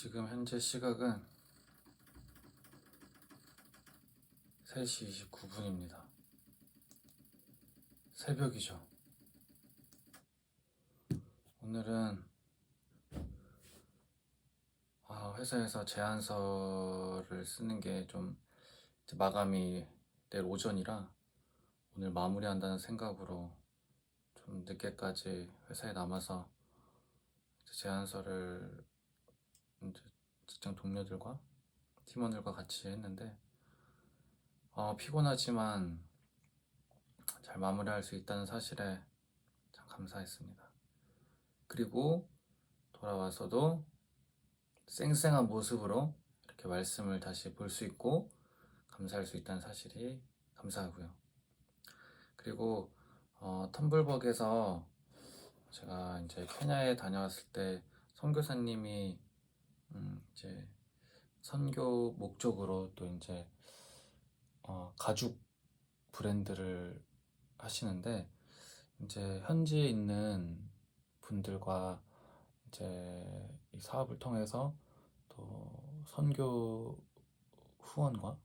지금 현재 시각은 3시 29분입니다. 새벽이죠. 오늘은 아, 회사에서 제안서를 쓰는 게 좀 마감이 내일 오전이라 오늘 마무리한다는 생각으로 좀 늦게까지 회사에 남아서 제안서를 직장 동료들과 팀원들과 같이 했는데 어, 피곤하지만 잘 마무리할 수 있다는 사실에 참 감사했습니다. 그리고 돌아와서도 쌩쌩한 모습으로 이렇게 말씀을 다시 볼 수 있고 감사할 수 있다는 사실이 감사하고요. 그리고 어, 텀블벅에서 제가 이제 케냐에 다녀왔을 때 선교사님이 음, 이제 선교 목적으로 또 이제 어, 가죽 브랜드를 하시는데 이제 현지에 있는 분들과 이제 이 사업을 통해서 또 선교 후원과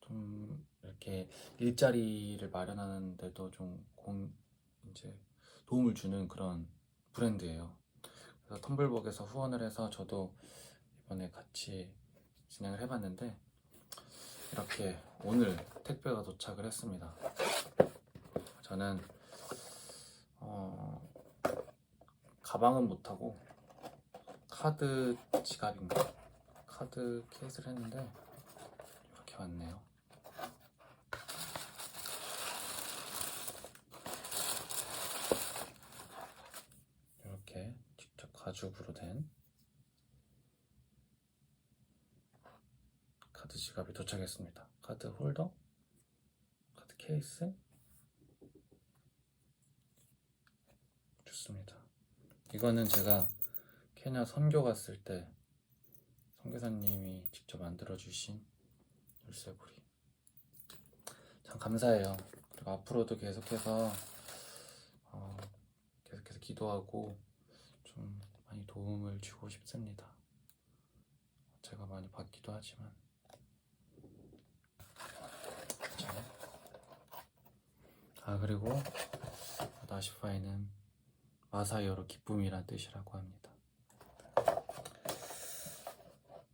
좀 이렇게 일자리를 마련하는데도 좀 공, 이제 도움을 주는 그런 브랜드예요. 그래서 텀블벅에서 후원을 해서 저도 이번에 같이 진행을 해봤는데 이렇게 오늘 택배가 도착을 했습니다. 저는 어, 가방은 못하고 카드 지갑인가 카드 케이스를 했는데 이렇게 왔네요. 이렇게 직접 가죽으로 된 카드 지갑이 도착했습니다. 카드 홀더, 카드 케이스, 좋습니다. 이거는 제가 케냐 선교 갔을 때 선교사님이 직접 만들어 주신 열쇠고리. 참 감사해요. 그리고 앞으로도 계속해서 어, 계속해서 기도하고 좀 도움을 주고 싶습니다. 제가 많이 받기도 하지만 자. 아 그리고 나시파이는 마사여로 기쁨이란 뜻이라고 합니다.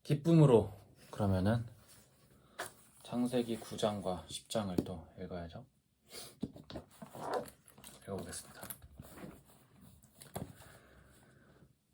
기쁨으로 그러면은 창세기 9장과 10장을 또 읽어야죠. 읽어보겠습니다.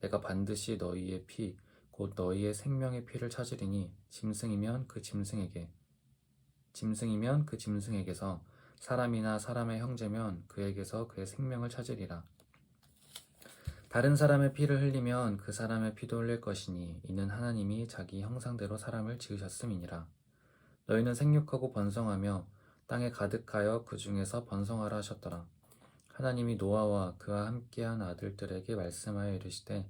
내가 반드시 너희의 피 곧 너희의 생명의 피를 찾으리니 짐승이면 그 짐승에게 짐승이면 그 짐승에게서 사람이나 사람의 형제면 그에게서 그의 생명을 찾으리라 다른 사람의 피를 흘리면 그 사람의 피도 흘릴 것이니 이는 하나님이 자기 형상대로 사람을 지으셨음이니라. 너희는 생육하고 번성하며 땅에 가득하여 그 중에서 번성하라 하셨더라. 하나님이 노아와 그와 함께한 아들들에게 말씀하여 이르시되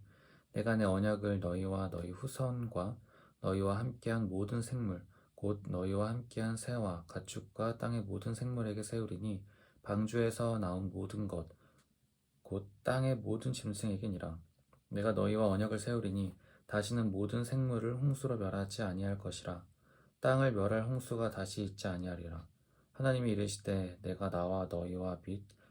내가 내 언약을 너희와 너희 후손과 너희와 함께한 모든 생물 곧 너희와 함께한 새와 가축과 땅의 모든 생물에게 세우리니 방주에서 나온 모든 것 곧 땅의 모든 짐승에게니라. 내가 너희와 언약을 세우리니 다시는 모든 생물을 홍수로 멸하지 아니할 것이라. 땅을 멸할 홍수가 다시 있지 아니하리라. 하나님이 이르시되 내가 나와 너희와 및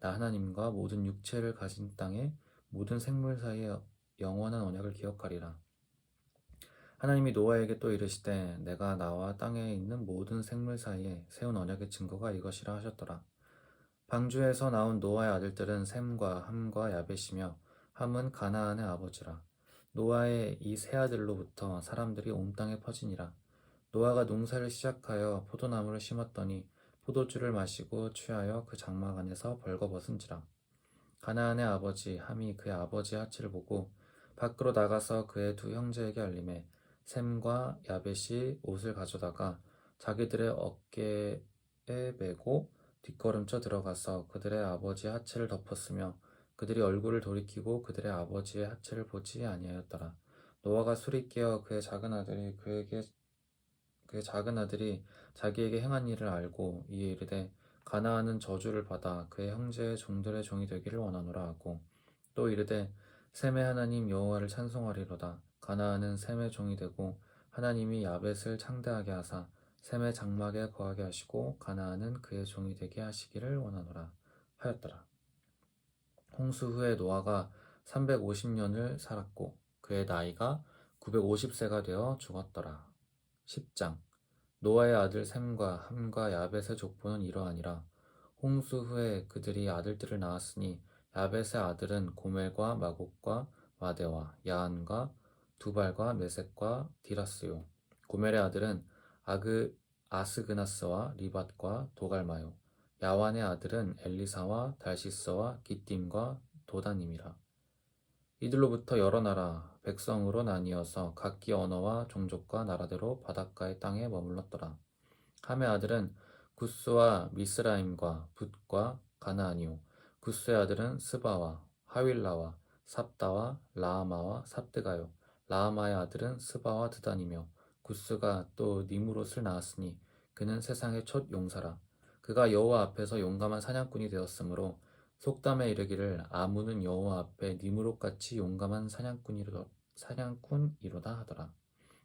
나 하나님과 모든 육체를 가진 땅에 모든 생물 사이에 영원한 언약을 기억하리라 하나님이 노아에게 또 이르시되 내가 나와 땅에 있는 모든 생물 사이에 세운 언약의 증거가 이것이라 하셨더라. 방주에서 나온 노아의 아들들은 셈과 함과 야벳이며 함은 가나안의 아버지라. 노아의 이 세 아들로부터 사람들이 온 땅에 퍼지니라. 노아가 농사를 시작하여 포도나무를 심었더니 포도주를 마시고 취하여 그 장막 안에서 벌거벗은지라. 가나안의 아버지 함이 그의 아버지의 하치를 보고 밖으로 나가서 그의 두 형제에게 알림해 셈과 야벳이 옷을 가져다가 자기들의 어깨에 메고 뒷걸음쳐 들어가서 그들의 아버지의 하체를 덮었으며 그들이 얼굴을 돌이키고 그들의 아버지의 하체를 보지 아니하였더라. 노아가 술이 깨어 그의 작은 아들이 그에게 그의 작은 아들이 자기에게 행한 일을 알고 이에 이르되 가나안은 저주를 받아 그의 형제의 종들의 종이 되기를 원하노라 하고 또 이르되 셈의 하나님 여호와를 찬송하리로다. 가나안은 셈의 종이 되고 하나님이 야벳을 창대하게 하사 셈의 장막에 거하게 하시고 가나안은 그의 종이 되게 하시기를 원하노라 하였더라. 홍수 후에 노아가 350년을 살았고 그의 나이가 950세가 되어 죽었더라 10장. 노아의 아들 셈과 함과 야벳의 족보는 이러하니라. 홍수 후에 그들이 아들들을 낳았으니 야벳의 아들은 고멜과 마곡과 마데와 야한과 두발과 메섹과 디라스요. 고멜의 아들은 아그 아스그나스와 리밧과 도갈마요. 야완의 아들은 엘리사와 달시스와 기띔과 도다님이라 이들로부터 여러 나라 백성으로 나뉘어서 각기 언어와 종족과 나라대로 바닷가의 땅에 머물렀더라. 함의 아들은 구스와 미스라임과 붓과 가나안이요. 구스의 아들은 스바와 하윌라와 삽다와 라아마와 삽드가요. 라아마의 아들은 스바와 드단이며 구스가 또 니무롯을 낳았으니 그는 세상의 첫 용사라. 그가 여호와 앞에서 용감한 사냥꾼이 되었으므로 속담에 이르기를 아무는 여호와 앞에 니무롯같이 용감한 사냥꾼이로, 사냥꾼이로다 하더라.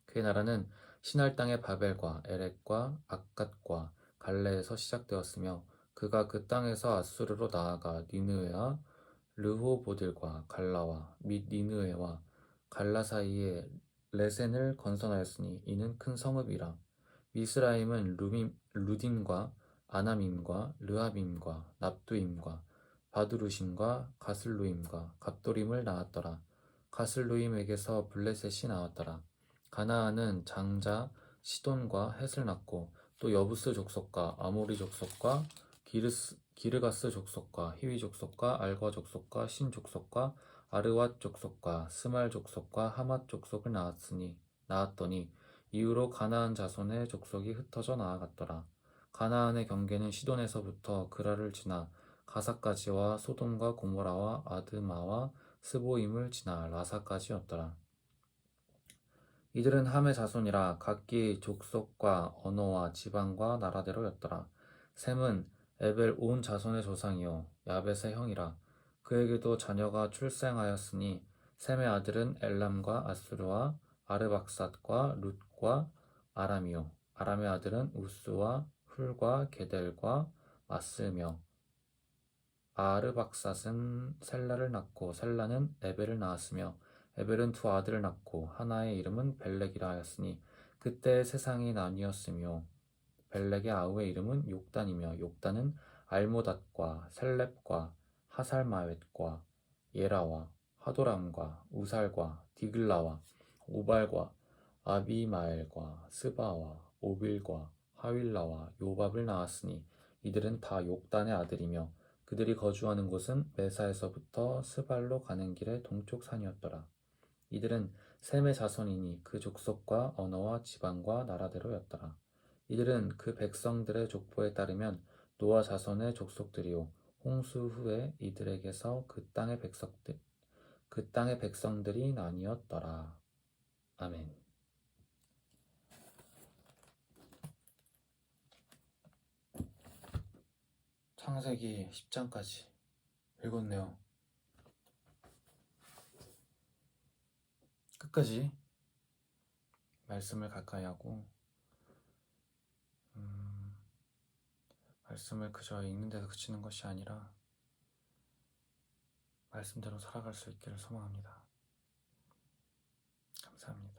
그의 나라는 신할 땅의 바벨과 에렉과 악갓과 갈레에서 시작되었으며 그가 그 땅에서 아수르로 나아가 니느웨와 르호보들과 갈라와 및 니느웨와 갈라 사이에 레센을 건설하였으니 이는 큰 성읍이라. 미스라임은 루딘과 아나밈과 르하빔과 납두임과 바두루심과 가슬루임과 갑도림을 낳았더라. 가슬루임에게서 블레셋이 나왔더라. 가나안은 장자 시돈과 헷을 낳고 또 여부스 족속과 아모리 족속과 기르스, 기르가스 족속과 히위 족속과 알과 족속과 신 족속과 아르왓 족속과 스말 족속과 하맛 족속을 낳았으니 낳았더니 이후로 가나안 자손의 족속이 흩어져 나아갔더라. 가나안의 경계는 시돈에서부터 그라를 지나 가사까지와 소돔과 고모라와 아드마와 스보임을 지나 라사까지였더라. 이들은 함의 자손이라 각기 족속과 언어와 지방과 나라대로였더라. 셈은 에벨 온 자손의 조상이요 야벳의 형이라. 그에게도 자녀가 출생하였으니 셈의 아들은 엘람과 아수르와 아르박삿과 룻과 아람이요 아람의 아들은 우스와 훌과 게델과 마스며 아르박삿은 셀라를 낳고 셀라는 에벨을 낳았으며 에벨은 두 아들을 낳고 하나의 이름은 벨렉이라 하였으니 그때 세상이 나뉘었으며 벨렉의 아우의 이름은 욕단이며 욕단은 알모닷과 셀렙과 하살마웻과 예라와 하도람과 우살과 디글라와 오발과 아비마엘과 스바와 오빌과 하윌라와 요밥을 낳았으니 이들은 다 욕단의 아들이며 그들이 거주하는 곳은 메사에서부터 스발로 가는 길의 동쪽 산이었더라. 이들은 셈의 자손이니 그 족속과 언어와 지방과 나라대로였더라. 이들은 그 백성들의 족보에 따르면 노아 자손의 족속들이요 홍수 후에 이들에게서 그 땅의 백성들 그 땅의 백성들이 나뉘었더라. 아멘. 창세기 10장까지 읽었네요. 끝까지 말씀을 가까이 하고 음, 말씀을 그저 읽는 데서 그치는 것이 아니라 말씀대로 살아갈 수 있기를 소망합니다. 감사합니다.